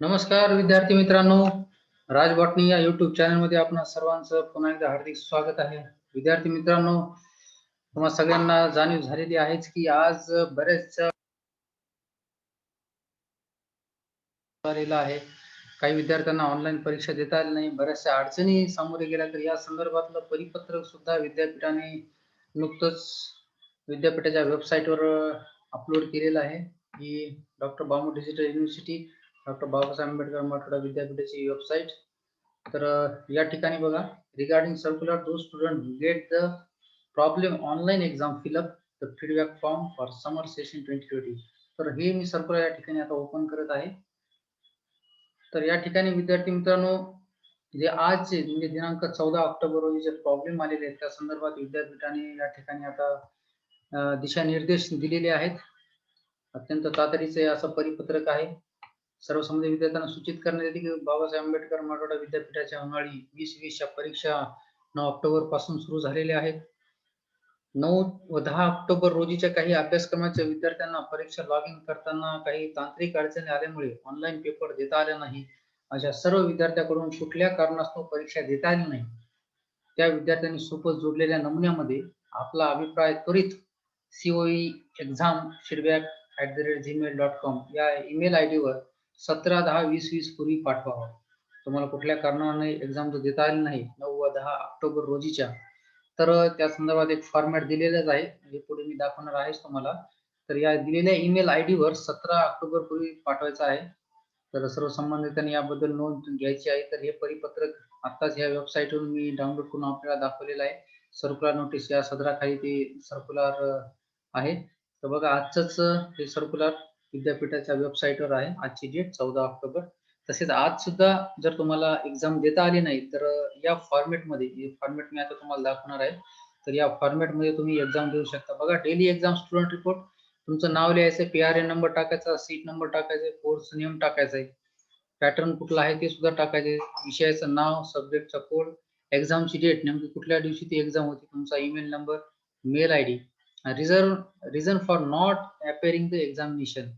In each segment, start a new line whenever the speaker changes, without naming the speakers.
नमस्कार विद्यार्थी मित्रांनो. राज बॉटनी या युट्यूब चॅनलमध्ये मध्ये सर्वांचं पुन्हा एकदा हार्दिक स्वागत आहे. विद्यार्थी मित्रांनो तुम्हा सगळ्यांना जाणीव झालेली आहेच की आज बरेच आहे. काही विद्यार्थ्यांना ऑनलाईन परीक्षा देता आली नाही. बऱ्याचशा अडचणी सामोरे गेल्या तर या संदर्भातलं परिपत्रक सुद्धा विद्यापीठाने नुकतंच विद्यापीठाच्या वेबसाईटवर अपलोड केलेलं आहे. की doctor BAMU digital university doctor Babasaheb Ambedkar Marathwada विद्यापीठाची वेबसाईट तर या ठिकाणी बघा regarding circular to student get the problem online exam fill up the feedback form for summer session twenty twenty तर हे मी सर्क्युलर या ठिकाणी आता ओपन करत आहे. तर या ठिकाणी विद्यार्थी मित्रांनो जे आजचे म्हणजे दिनांक चौदा ऑक्टोबर रोजी जे प्रॉब्लेम आलेले आहेत त्या संदर्भात विद्यापीठाने या ठिकाणी आता दिशानिर्देश दिलेले आहेत. अत्यंत तातडीचे असं परिपत्रक आहे. सर्व समजा विद्यार्थ्यांना सूचित करण्यात येते की बाबासाहेब आंबेडकर मराठवाडा विद्यापीठाच्या उन्हाळी वीस वीसच्या परीक्षा नऊ ऑक्टोबरपासून सुरू झालेल्या आहेत. नऊ व दहा ऑक्टोबर रोजीच्या काही अभ्यासक्रमाच्या विद्यार्थ्यांना परीक्षा लॉग इन करताना काही तांत्रिक अडचणी आल्यामुळे ऑनलाईन पेपर देता आले नाही. अशा सर्व विद्यार्थ्यांकडून कुठल्या कारणास्तव परीक्षा देता आली नाही? त्या विद्यार्थ्यांनी सोबत जोडलेल्या नमुन्यामध्ये आपला अभिप्राय त्वरित COE exam feedback at the rate gmail dot com या ईमेल आय डीवर सतरा दहा वीस वीस पूर्वी पाठवावा. तुम्हाला कुठल्या कारणाने एक्झाम जर देता आली नाही नऊ व दहा ऑक्टोबर रोजीच्या. तर त्या संदर्भात एक फॉर्मॅट दिलेलंच आहे. हे पुढे मी दाखवणार आहेच तुम्हाला. तर या दिलेल्या ईमेल आय डीवर सतरा ऑक्टोबर पूर्वी पाठवायचं आहे. तर सर्व संबंधितांनी याबद्दल नोंद घ्यायची आहे. तर हे परिपत्रक आत्ताच या वेबसाईटवरून मी डाउनलोड करून आपल्याला दाखवलेलं आहे. सर्क्युलर नोटीस या सदराखाली ते सर्क्युलर आहे. तर बघा आजच हे सर्क्युलर विद्यापीठाच्या वेबसाईटवर आहे. आजची डेट चौदा ऑक्टोबर. तसेच आज सुद्धा जर तुम्हाला एक्झाम देता आली नाही तर या फॉर्मेटमध्ये फॉर्मॅट फॉर्मेट मी आता तुम्हाला दाखवणार आहे. तर या फॉर्मॅटमध्ये तुम्ही एक्झाम देऊ शकता. बघा डेली एक्झाम स्टुडंट रिपोर्ट तुमचं नाव लिहायचं पी आर एन नंबर टाकायचा सीट नंबर टाकायचा कोर्स नेम टाकायचा आहे. पॅटर्न कुठला आहे ते सुद्धा टाकायचे. विषयाचं नाव सब्जेक्टचा कोड एक्झामची डेट नेमकी कुठल्या दिवशी ती एक्झाम होती तुमचा email number mail I D reserve reason for not appearing the examination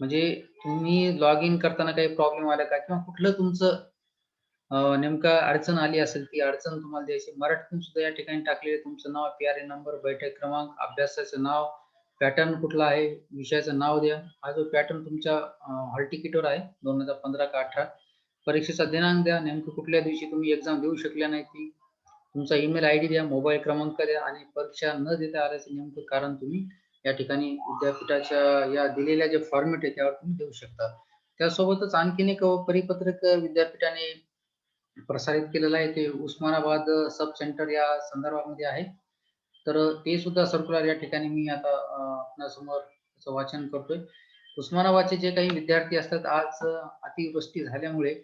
म्हणजे तुम्ही लॉग इन करताना काही प्रॉब्लेम आला का? किंवा कुठलं तुमचं नेमका अडचण आली असेल ती अडचण तुम्हाला द्यायची. मराठीतून सुद्धा या ठिकाणी टाकलेले तुमचं नाव पी आर ए नंबर बैठक क्रमांक अभ्यासाचं नाव पॅटर्न कुठला आहे विषयाचं नाव द्या. हा जो पॅटर्न तुमच्या हॉल तिकीटवर आहे दोन हजार पंधरा का अठरा. परीक्षेचा दिनांक द्या. नेमकं कुठल्या दिवशी तुम्ही एक्झाम देऊ शकल्या नाही ती. तुमचा ईमेल आय डी द्या मोबाईल क्रमांक द्या आणि परीक्षा न देता आल्याचं नेमकं कारण तुम्ही या ठिकाणी विद्यापीठाच्या या दिलेल्या जे फॉर्मेट आहे त्यावर तुम्ही देऊ शकता. त्यासोबतच आणखीन एक परिपत्रक विद्यापीठाने प्रसारित केलेलं आहे ते उस्मानाबाद सब सेंटर या संदर्भामध्ये आहे. तर ते सुद्धा सर्क्युलर या ठिकाणी मी आता आपणासमोर आपल्यासमोर वाचन करतोय. उस्मानाबादचे जे काही विद्यार्थी असतात आज अतिवृष्टी झाल्यामुळे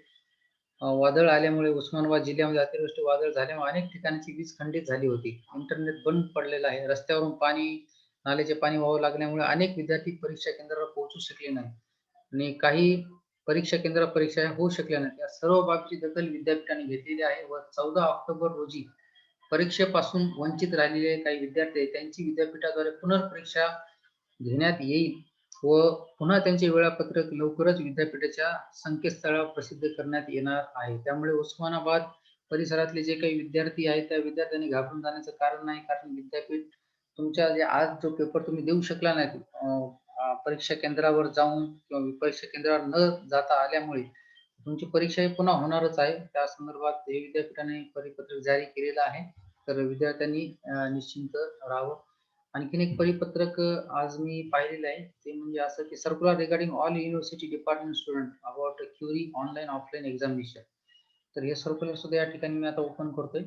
वादळ आल्यामुळे उस्मानाबाद जिल्ह्यामध्ये अतिवृष्टी वादळ झाल्यामुळे अनेक ठिकाणची वीज खंडित झाली होती. इंटरनेट बंद पडलेलं आहे रस्त्यावरून पाणी नाल्याचे पाणी वाहू लागल्यामुळे अनेक विद्यार्थी परीक्षा केंद्रावर पोहोचू शकले नाही आणि काही परीक्षा केंद्र परीक्षा होऊ शकल्या नाही या सर्व बाबची दखल विद्यापीठाने घेतलेली आहे व चौदा ऑक्टोबर रोजी परीक्षेपासून वंचित राहिलेले काही विद्यार्थी त्यांची विद्यापीठाद्वारे पुनर्परीक्षा घेण्यात येईल व पुन्हा त्यांचे वेळापत्रक लवकरच विद्यापीठाच्या संकेतस्थळावर प्रसिद्ध करण्यात येणार आहे. त्यामुळे उस्मानाबाद परिसरातले जे काही विद्यार्थी आहेत त्या विद्यार्थ्यांनी घाबरून जाण्याचं कारण नाही कारण विद्यापीठ तुमच्या जे आज जो पेपर तुम्ही देऊ शकला नाही परीक्षा केंद्रावर जाऊन किंवा परीक्षा केंद्रावर न जाता आल्यामुळे तुमची परीक्षा ही पुन्हा होणारच आहे. त्या संदर्भात हे विद्यापीठाने परिपत्रक जारी केलेलं आहे. तर विद्यार्थ्यांनी निश्चिंत राहावं. आणखीन एक परिपत्रक आज मी पाहिलेलं आहे. ते म्हणजे असं की circular regarding all university department student about query online offline examination तर हे सर्क्युलर सुद्धा या ठिकाणी मी आता ओपन करतोय.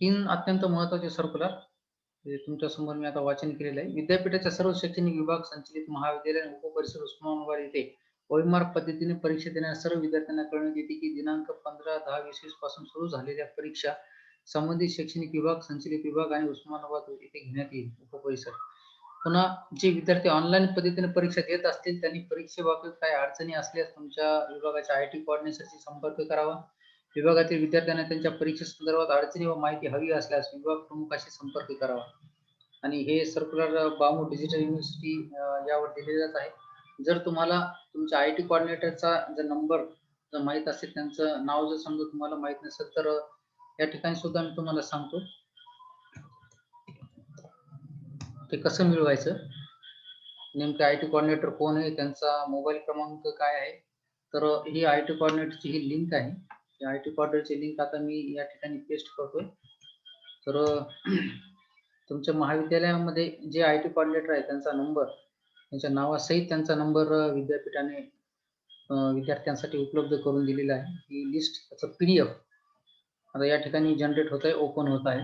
तीन अत्यंत महत्त्वाचे सर्क्युलर तुमच्यासमोर मी आता वाचन केलेलं आहे. विद्यापीठाच्या सर्व शैक्षणिक विभाग संचलित महाविद्यालय आणि उपपरिसर उस्मानाबाद येथे ओळीमार पद्धतीने परीक्षा देण्यास सर्व विद्यार्थ्यांना कळवण्यात येते की दिनांक पंधरा दहा वीस वीसपासून सुरू झालेल्या परीक्षा संबंधित शैक्षणिक विभाग संचलित विभाग आणि उस्मानाबाद येथे घेण्यात येईल उपपरिसर. पुन्हा जे विद्यार्थी ऑनलाईन पद्धतीने परीक्षा देत असतील त्यांनी परीक्षेबाबत काही अडचणी असल्यास तुमच्या विभागाच्या आय टी कोऑर्डिनेटरशी संपर्क करावा. विभागातील विद्यार्थ्यांना त्यांच्या परीक्षे संदर्भात अडचणी व माहिती हवी असल्यास विभाग प्रमुखाशी संपर्क करावा. आणि हे सर्क्युलर बामू डिजिटल युनिव्हर्सिटी यावर दिलेलंच आहे. जर तुम्हाला तुमच्या आय टी कॉर्डिनेटरचा जर नंबर जर माहीत असेल त्यांचं नाव जर समजा तुम्हाला माहीत नसेल तर या ठिकाणी सुद्धा मी तुम्हाला सांगतो. ते कसं मिळवायचं? नेमकं आय टी कॉर्डिनेटर कोण आहे? त्यांचा मोबाईल क्रमांक काय आहे? तर ही आय टी कॉर्डिनेटरची ही लिंक आहे. आय टी लिंक आता मी या ठिकाणी पेस्ट करतोय. तर तुमच्या महाविद्यालयामध्ये जे आय टी कॉर्डिनेटर आहे त्यांचा नंबर त्यांच्या नावासहित त्यांचा नंबर विद्यापीठाने विद्यार्थ्यांसाठी उपलब्ध करून दिलेला आहे. ही लिस्ट त्याचं पी डी एफ आता या ठिकाणी जनरेट होत आहे ओपन होत आहे.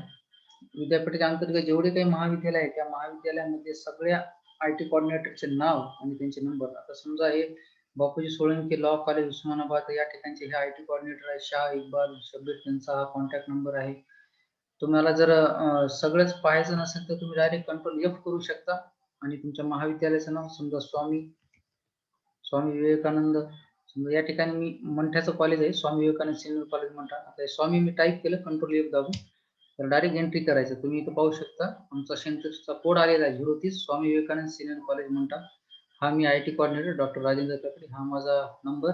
विद्यापीठाच्या अंतर्गत जेवढे काही महाविद्यालय आहे त्या महाविद्यालयामध्ये सगळ्या आय टी कॉर्डिनेटरचे नाव आणि त्यांचे नंबर आता समजा हे बापूजी सोळंके लॉ कॉलेज उस्मानाबाद या ठिकाणचे हे आय टी कोऑर्डिनेटर आहे शाह इकबाल शब्बीर त्यांचा हा कॉन्टॅक्ट नंबर आहे. तुम्हाला जर सगळंच पाहायचं नसेल तर तुम्ही डायरेक्ट कंट्रोल एफ करू शकता. आणि तुमच्या महाविद्यालयाचं नाव समजा स्वामी स्वामी विवेकानंद. समजा या ठिकाणी मी मंठ्याचं कॉलेज आहे. स्वामी विवेकानंद सिनियर कॉलेज म्हणता आता स्वामी मी टाईप केलं कंट्रोल एफ दाबून. तर डायरेक्ट एंट्री करायचं. तुम्ही इथं पाहू शकता. आमचा सेंटरचा कोड आलेला आहे. झिरो तीस स्वामी विवेकानंद सिनियर कॉलेज म्हणता हा मी I T coordinator doctor Rajendra Kakade. हा माझा नंबर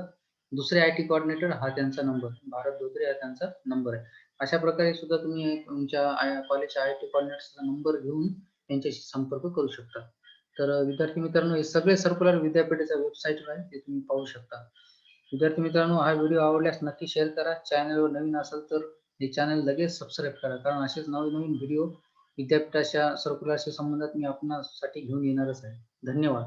दुसरे आय टी कॉर्डिनेटर हा त्यांचा नंबर भारत धोत्रे हा त्यांचा नंबर आहे. अशा प्रकारे सुद्धा तुम्ही तुमच्या कॉलेजच्या आय टी कॉर्डिनेटरचा नंबर घेऊन त्यांच्याशी संपर्क करू शकता. तर विद्यार्थी मित्रांनो हे सगळे सर्क्युलर विद्यापीठाच्या वेबसाईटवर आहे. ते तुम्ही पाहू शकता. विद्यार्थी मित्रांनो हा व्हिडिओ आवडल्यास नक्की शेअर करा. चॅनलवर नवीन असेल तर हे चॅनल लगेच सबस्क्राईब करा. कारण असेच नवीन नवीन व्हिडिओ विद्यापीठाच्या सर्क्युलरच्या संबंधात मी आपणासाठी घेऊन येणारच आहे. धन्यवाद.